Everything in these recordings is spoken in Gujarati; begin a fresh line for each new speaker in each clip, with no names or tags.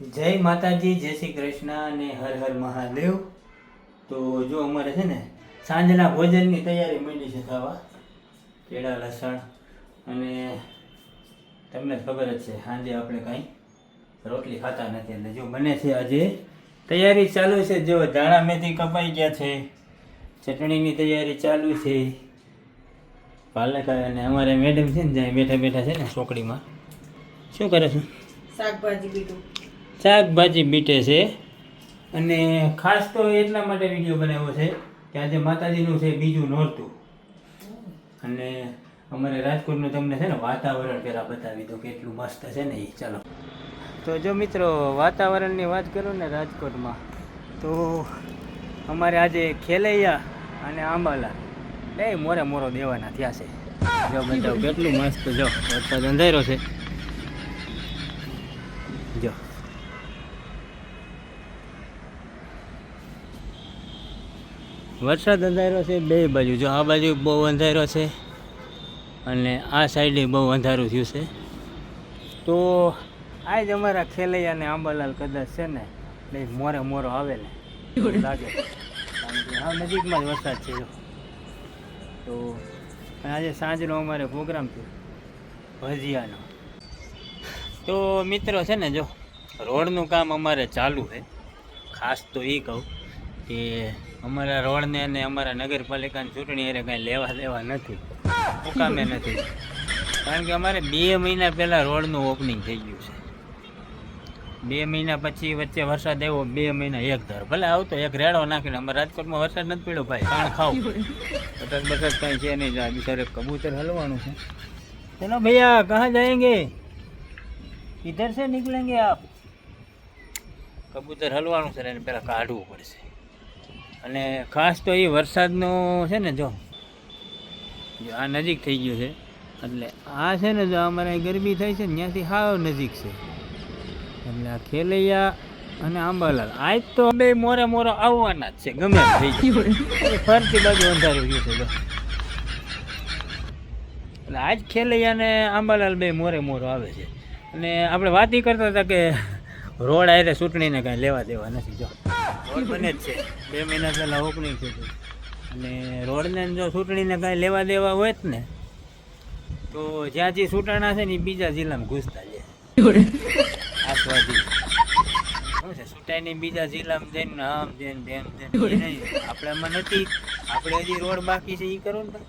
જય માતાજી, જય શ્રી કૃષ્ણ અને હર હર મહાદેવ. તો જો અમારે છે ને સાંજના ભોજનની તૈયારી માંડી છે થવા કેળા, લસણ અને તમને ખબર જ છે, સાંજે આપણે કાંઈ રોટલી ખાતા નથી. એટલે જો બને છે આજે તૈયારી ચાલુ છે. જો ધાણા મેથી કપાઈ ગયા છે, ચટણીની તૈયારી ચાલુ છે. પાલક અને અમારે મેડમ છે ને, જ્યાં બેઠા બેઠા છે ને ચોકડીમાં શું કરે છે?
શાકભાજી બીટું
શાકભાજી બીટે છે. અને ખાસ તો એટલા માટે વીડિયો બનાવ્યો છે કે આજે માતાજીનું છે બીજું નોરતું. અને અમારે રાજકોટનું તમને છે ને વાતાવરણ પહેલાં બતાવી દો કેટલું મસ્ત છે ને એ ચાલો. તો જો મિત્રો, વાતાવરણની વાત કરું ને રાજકોટમાં, તો અમારે આજે ખેલૈયા અને આંબાલા. બે મોરે મોરો દેવાના થયા છે. જો બતાવો કેટલું મસ્ત જો વરસાદ અંધારો છે. જો. વરસાદ અંધારો છે, બે બાજુ. જો આ બાજુ બહુ અંધારો છે અને આ સાઈડે બહુ અંધારું થયું છે. તો આ જ અમારા ખેલૈયા અને આંબાલાલ કદાચ છે ને એટલે મોરે મોરો આવે ને લાગે. હા નજીકમાં જ વરસાદ છે તો આજે સાંજનો અમારે પ્રોગ્રામ થયો ભજીયાનો. તો મિત્રો છે ને, જો, રોડનું કામ અમારે ચાલુ છે. ખાસ તો એ કહું કે અમારા રોડને અને અમારા નગરપાલિકાની ચૂંટણી અરે કાંઈ લેવા દેવા નથી. મુકામે નથી. કારણ કે અમારે બે મહિના પહેલાં રોડનું ઓપનિંગ થઈ ગયું છે. બે મહિના પછી વચ્ચે વરસાદ આવ્યો, બે મહિના એક ધર. ભલે આવતો એક રેડો નાખીને અમારે રાજકોટમાં વરસાદ નથી પડ્યો ભાઈ કાણ ખાવ. બટાટ બટાટ કાંઈ છે નહીં, આ બિચારે કબૂતર હલવાનું છે. ચલો ભૈયા કહા જાયંગે? કિધર છે, નીકળેંગે આપ? કબૂતર હલવાનું છે એને પહેલાં કાઢવું પડશે. અને ખાસ તો એ વરસાદનો છે ને જો જો આ નજીક થઈ ગયું છે. એટલે આ છે ને જો અમારે ગરમી થઈ છે ને ત્યાંથી હાવ નજીક છે. એટલે આ ખેલૈયા અને આંબાલાલ આજ તો બે મોરે મોરો આવવાના જ છે ગમે થઈ ગયું. ફરતી બાજુ અંધારું ગયું છે એટલે આજ ખેલૈયા અને આંબાલાલ બે મોરે મોરો આવે છે. અને આપણે વાત એ કરતા હતા કે રોડ આરે ચૂંટણીને કાંઈ લેવા દેવા નથી જો. રોડ બને જ છે. બે મહિના પહેલાં ઓપનિંગ થયું અને રોડને જો ચૂંટણીને કાંઈ લેવા દેવા હોય જ ને, તો જ્યાં જે ચૂંટાણા છે ને એ બીજા જિલ્લામાં ઘૂસતા જાય. આસવાદી ચૂંટાઈને બીજા જિલ્લામાં જઈને આમ જઈને તેમ જઈને એ આપણે એમાં નથી. આપણે હજી રોડ બાકી છે એ કરો ને તમે.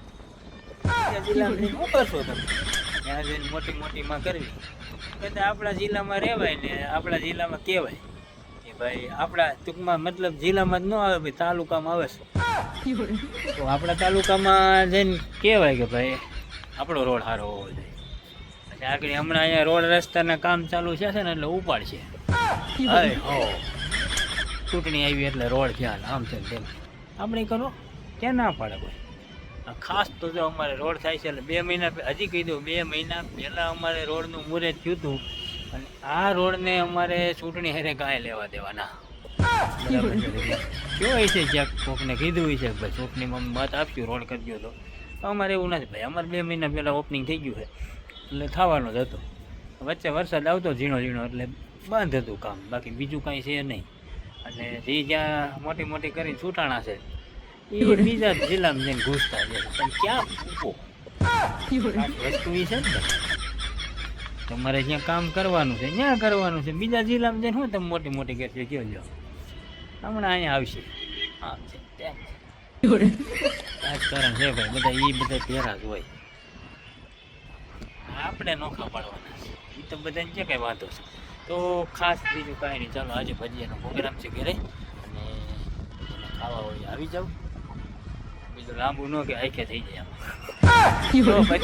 બીજા જિલ્લામાં શું કરશો તમે? ત્યાં જઈને મોટી મોટીમાં કરવી. કદાચ આપણા જિલ્લામાં રહેવાય ને આપણા જિલ્લામાં કહેવાય. ભાઈ, આપણા ટૂંકમાં મતલબ જિલ્લામાં જ ન આવે ભાઈ, તાલુકામાં આવે છે. તો આપણા તાલુકામાં જઈને કહેવાય કે ભાઈ, આપણો રોડ સારો હોવો જોઈએ. પછી આગળ હમણાં અહીંયા રોડ રસ્તાના કામ ચાલુ છે ને એટલે ઉપાડશે અરે હો. ચૂંટણી આવી એટલે રોડ ધ્યાન આમ છે તેમ. આપણે કરો કે ના પાડે કોઈ. ખાસ તો જો અમારે રોડ થાય છે એટલે બે મહિના હજી કહી દઉં, બે મહિના પહેલાં અમારે રોડનું મુહૂર્ત થયું હતું. અને આ રોડને અમારે ચૂંટણી હારે કાંઈ લેવા દેવાના. બરાબર છે જ્યાં કોકને કીધું હોય છે ભાઈ ચૂંટણીમાં મત આપશું રોડ કરજો તો. અમારે એવું નથી ભાઈ અમારે બે મહિના પહેલાં ઓપનિંગ થઈ ગયું છે. એટલે થવાનો જ હતો. વચ્ચે વરસાદ આવતો ઝીણો ઝીણો એટલે બંધ હતું કામ. બાકી બીજું કાંઈ છે નહીં. અને જે જ્યાં મોટી મોટી કરીને છૂટાણા છે એ બીજા જિલ્લામાં જઈને ઘૂસતા છે. પણ ક્યાં વસ્તુ એ છે ને તમારે જ્યાં કામ કરવાનું છે ત્યાં કરવાનું છે? બીજા જિલ્લામાં જઈને શું તમે મોટી મોટી કરશો કયો જો હમણાં અહીંયા આવશે. આવશે છે રાજકારણ છે ભાઈ બધા એ બધા પહેરા જ હોય. આપણે નોખા પાડવાના છે. એ તો બધાને જે કાંઈ વાંધો છે. તો ખાસ બીજું કાંઈ નહીં. ચાલો આજે ભજીયાનો પ્રોગ્રામ છે ઘરે. અને ખાવા હોય આવી જાવ બીજું લાંબુ ન કે આખે થઈ જાય આમાં.